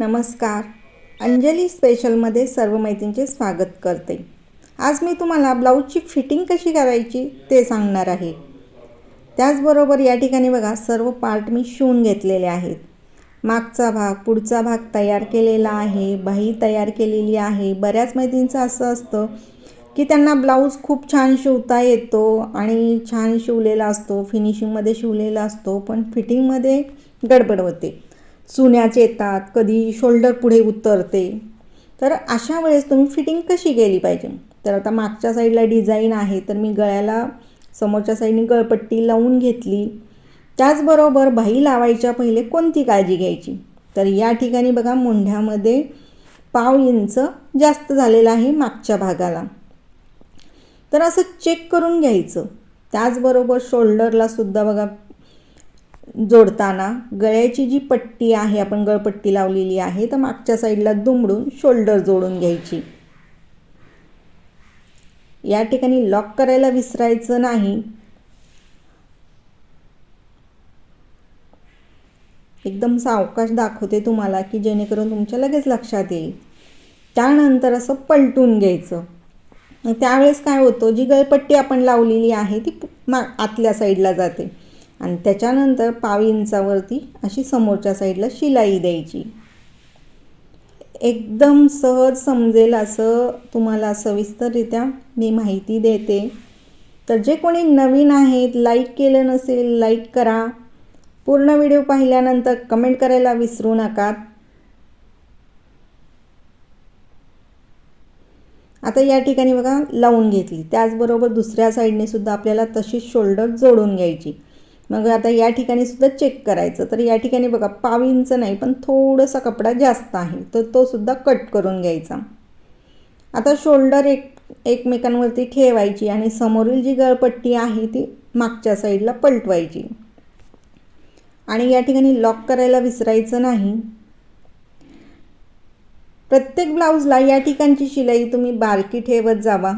नमस्कार. अंजली स्पेशलमध्ये सर्व मैत्रिणींचे स्वागत करते. आज मी तुम्हाला ब्लाऊजची फिटिंग कशी करायची ते सांगणार आहे. त्याचबरोबर या ठिकाणी बघा सर्व पार्ट मी शिवून घेतलेले आहेत. मागचा भाग पुढचा भाग तयार केलेला आहे बाही तयार केलेली आहे. बऱ्याच मैत्रींचं असं असतं की त्यांना ब्लाऊज खूप छान शिवता येतो आणि छान शिवलेला असतो फिनिशिंगमध्ये शिवलेला असतो पण फिटिंगमध्ये गडबड होते. चुन्याच येतात कधी शोल्डर पुढे उतरते. तर अशा वेळेस तुम्ही फिटिंग कशी केली पाहिजे? तर आता मागच्या साईडला डिझाईन आहे तर मी गळ्याला समोरच्या साईडने गळपट्टी लावून घेतली. त्याचबरोबर बाही लावायच्या पहिले कोणती काळजी घ्यायची? तर या ठिकाणी बघा मुंढ्यामध्ये पाव इंच जास्त झालेलं आहे मागच्या भागाला. तर असं चेक करून घ्यायचं. त्याचबरोबर शोल्डरला सुद्धा बघा जोडताना गळ्याची जी पट्टी आहे आपण गळपट्टी लावलेली आहे तर मागच्या साईडला दुमडून शोल्डर जोडून घ्यायची. या ठिकाणी लॉक करायला विसरायचं नाही. एकदम सावकाश दाखवते तुम्हाला की जेणेकरून तुमच्या लगेच लक्षात येईल. त्यानंतर असं पलटून घ्यायचं. त्यावेळेस काय होतं जी गळपट्टी आपण लावलेली आहे ती मा आतल्या साईडला जाते. आणि त्याच्यानंतर पाव इंचावरती अशी समोरच्या साईडला शिलाई द्यायची. एकदम सहज समजेल असं तुम्हाला सविस्तररित्या मी माहिती देते. तर जे कोणी नवीन आहेत लाईक केलं नसेल लाईक करा. पूर्ण व्हिडिओ पाहिल्यानंतर कमेंट करायला विसरू नका. आता या ठिकाणी बघा लावून घेतली. त्याचबरोबर दुसऱ्या साईडने सुद्धा आपल्याला तशीच शोल्डर जोडून घ्यायची. मग आता या ठिकाणी सुद्धा चेक करायचं. तर या ठिकाणी बघा पाव इंच नाही पण थोडासा कपडा जास्त आहे. तर तो सुद्धा कट करून घ्यायचा. आता शोल्डर एक एकमेकांवरती ठेवायची आणि समोरील जी गळपट्टी आहे ती मागच्या साईडला पलटवायची. आणि या ठिकाणी लॉक करायला विसरायचं नाही. प्रत्येक ब्लाऊजला या ठिकाणची शिलाई तुम्ही बारकी ठेवत जावा.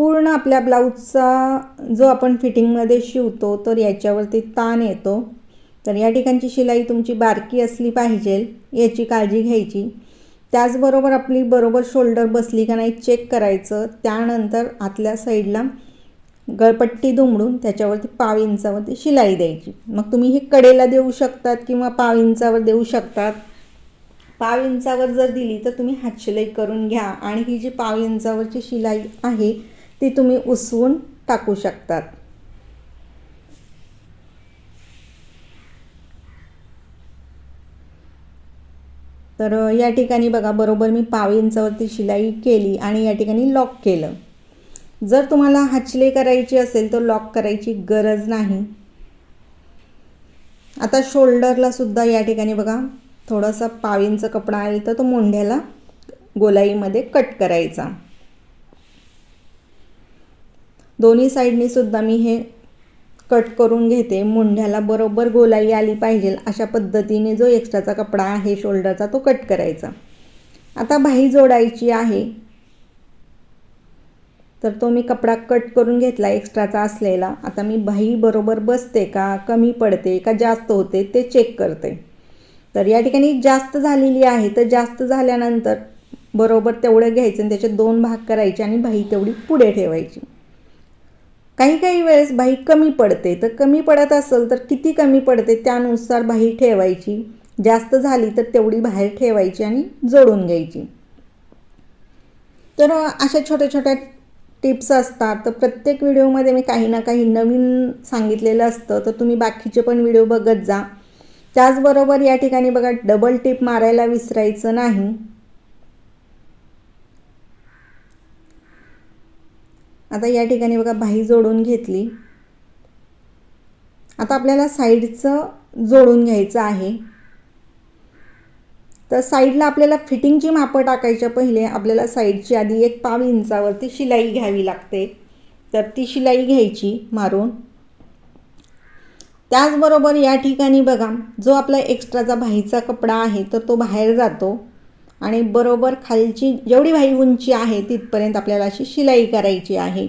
पूर्ण आपल्या ब्लाऊजचा जो आपण फिटिंगमध्ये शिवतो तर याच्यावरती ताण येतो. तर या ठिकाणची शिलाई तुमची बारकी असली पाहिजे याची काळजी घ्यायची. त्याचबरोबर आपली बरोबर शोल्डर बसली का नाही चेक करायचं. त्यानंतर आतल्या साईडला गळपट्टी दुमडून त्याच्यावरती पाव इंचावरती शिलाई द्यायची. मग तुम्ही हे कडेला देऊ शकतात किंवा पाव इंचावर देऊ शकतात. पाव इंचावर जर दिली तर तुम्ही हातशिलाई करून घ्या. आणि ही जी पाव इंचावरची शिलाई आहे ती तुम्ही उसवून टाकू शकतात. तर या ठिकाणी बघा बरोबर मी पाव इंचावरती शिलाई केली आणि या ठिकाणी लॉक केलं. जर तुम्हाला हाचले करायची असेल तर लॉक करायची गरज नाही. आता शोल्डरला सुद्धा या ठिकाणी बघा थोडासा पाव इंच कपडा आहे तर तो मुंढ्याला गोलाईमध्ये कट करायचा. दोन्ही साईडनी सुद्धा मी हे कट करून घेते. मुंढ्याला बरोबर गोलाई आली पाहिजे. अशा पद्धतीने जो एक्स्ट्राचा कपडा आहे शोल्डरचा तो कट करायचा. आता बाही जोडायची आहे. तर तो मी कपडा कट करून घेतला एक्स्ट्राचा असलेला. आता मी बाही बरोबर बसते का कमी पडते का जास्त होते ते चेक करते. तर या ठिकाणी जास्त झालेली आहे. तर जास्त झाल्यानंतर बरोबर तेवढं घ्यायचं आणि त्याचे दोन भाग करायचे आणि बाही तेवढी पुढे ठेवायची. काही काही वेळेस बाही कमी पडते. तर कमी पडत असेल तर किती कमी पडते त्यानुसार बाही ठेवायची. जास्त झाली तर तेवढी बाहेर ठेवायची आणि जोडून घ्यायची. तर अशा छोट्या छोट्या टिप्स असतात. तर प्रत्येक व्हिडिओमध्ये मी काही ना काही नवीन सांगितलेलं असतं. तर तुम्ही बाकीचे पण व्हिडिओ बघत जा. त्याचबरोबर या ठिकाणी बघा डबल टिप मारायला विसरायचं नाही. आता या ठिकाणी बघा बाही जोडून घेतली. आता आपल्याला साईडचं जोडून घ्यायचं आहे. तर साईडला आपल्याला फिटिंगची मापं टाकायच्या पहिले आपल्याला साईडची आधी एक पाव इंचावरती शिलाई घ्यावी लागते. तर ती शिलाई घ्यायची मारून. त्याचबरोबर या ठिकाणी बघा जो आपला एक्स्ट्राचा बाहीचा कपडा आहे तर तो बाहेर जातो. आणि बरोबर खालची जेवढी भाई उंची आहे तिथपर्यंत आपल्याला अशी शिलाई करायची आहे.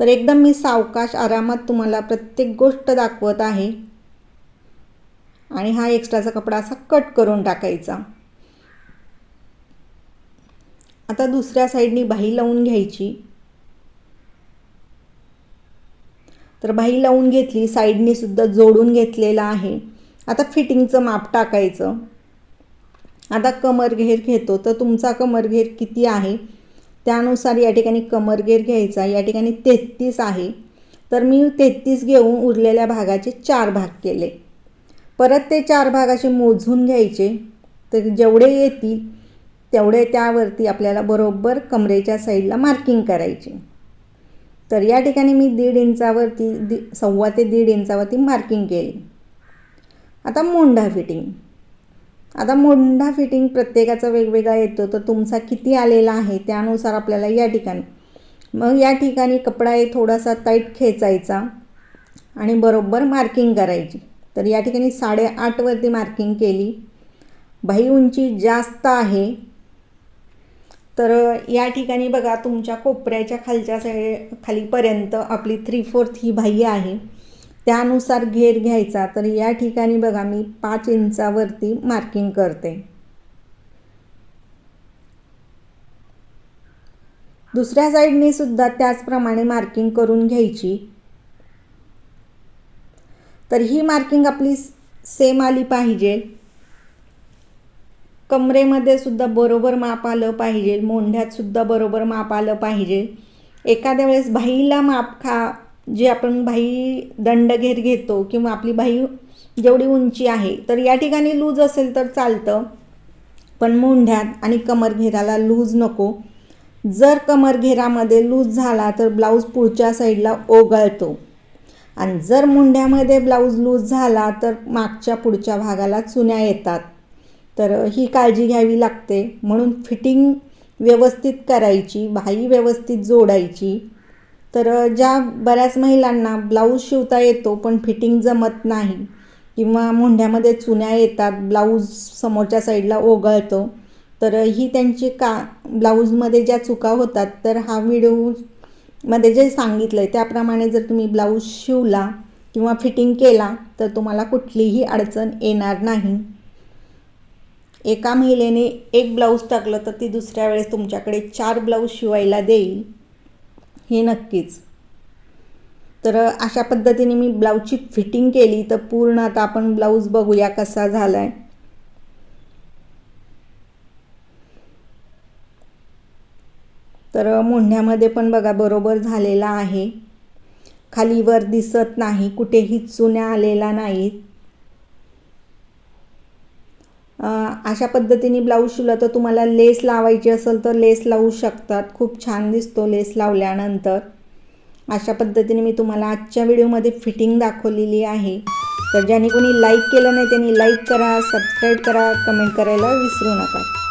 तर एकदम मी सावकाश आरामात तुम्हाला प्रत्येक गोष्ट दाखवत आहे. आणि हा एक्स्ट्राचा कपडा असा कट करून टाकायचा. आता दुसऱ्या साईडनी बाही लावून घ्यायची. तर बाही लावून घेतली साईडनी सुद्धा जोडून घेतलेला आहे. आता फिटिंगचं माप टाकायचं. आता कमरघेर घेतो तर तुमचा कमरघेर किती आहे? त्यानुसार या ठिकाणी कमरघेर घ्यायचा या ठिकाणी तेहतीस आहे. तर मी तेहतीस घेऊन उरलेल्या भागाचे चार भाग केले. परत ते चार भागाचे मोजून घ्यायचे. तर जेवढे येतील तेवढे त्यावरती आपल्याला बरोबर कमरेच्या साईडला मार्किंग करायची. तर या ठिकाणी मी दीड इंचावरती दि सव्वा ते दीड इंचावरती मार्किंग केली. आता मोंढा फिटिंग आता मोंढा फिटिंग प्रत्येकाचा वेगवेगळा येतो तर तुमचा किती आलेला आहे त्यानुसार आपल्याला या ठिकाणी. मग या ठिकाणी कपडा हे थोडासा टाईट खेचायचा आणि बरोबर मार्किंग करायची. तर या ठिकाणी साडेआठवरती मार्किंग केली. बाही उंची जास्त आहे. तर या ठिकाणी बघा तुमच्या कोपऱ्याच्या खालच्या साईड खालीपर्यंत आपली थ्री फोर्थ ही बाह्य आहे. त्यानुसार घेर घ्यायचा. तर या ठिकाणी बघा मी पाच इंचावरती मार्किंग करते. दुसऱ्या साईडने सुद्धा त्याचप्रमाणे मार्किंग करून घ्यायची. तर ही मार्किंग आपली सेम आली पाहिजे. कमरेमध्ये सुद्धा बरोबर माप आलं पाहिजे. मोंढ्यात सुद्धा बरोबर माप आलं पाहिजे. एखाद्या वेळेस बाईला माप खा जे आपण भाई दंडघेर घेतो किंवा आपली बाई जेवढी उंची आहे तर या ठिकाणी लूज असेल तर चालतं. पण मोंढ्यात आणि कमरघेराला लूज नको. जर कमरघेरामध्ये लूज झाला तर ब्लाऊज पुढच्या साईडला ओघळतो आणि जर मुंढ्यामध्ये ब्लाऊज लूज झाला तर मागच्या पुढच्या भागाला चुन्या येतात. तर ही काळजी घ्यावी लागते. म्हणून फिटिंग व्यवस्थित करायची भाई व्यवस्थित जोडायची. तर ज्या बऱ्याच महिलांना ब्लाऊज शिवता येतो पण फिटिंग जमत नाही किंवा मुंढ्यामध्ये चुन्या येतात ब्लाऊज समोरच्या साईडला ओघळतो तर ही त्यांची का ब्लाऊजमध्ये ज्या चुका होतात तर हा व्हिडिओमध्ये जे सांगितलं आहे त्याप्रमाणे जर तुम्ही ब्लाऊज शिवला किंवा फिटिंग केला तर तुम्हाला कुठलीही अडचण येणार नाही. एका महिलेने एक ब्लाऊज टाकलं तर ती दुसऱ्या वेळेस तुमच्याकडे चार ब्लाऊज शिवायला देईल. हे नक्कीच. तर अशा पद्धतीने मी ब्लाऊजची फिटिंग केली तर पूर्ण आता आपण ब्लाऊज बघूया कसा झाला आहे तर मोंढ्यामध्ये पण बघा बरोबर झालेला आहे. खालीवर दिसत नाही कुठेही चुन्या आलेला नाहीत. अशा पद्धतीने ब्लाऊज शिवला तर तुम्हाला लेस लावायची असेल तर लेस लावू शकतात. खूप छान दिसतो लेस लावल्यानंतर. अशा पद्धतीने मी तुम्हाला आजच्या व्हिडिओमध्ये फिटिंग दाखवलेली आहे. तर ज्याने कोणी लाईक केलं नाही त्यांनी लाईक करा सबस्क्राईब करा कमेंट करायला विसरू नका.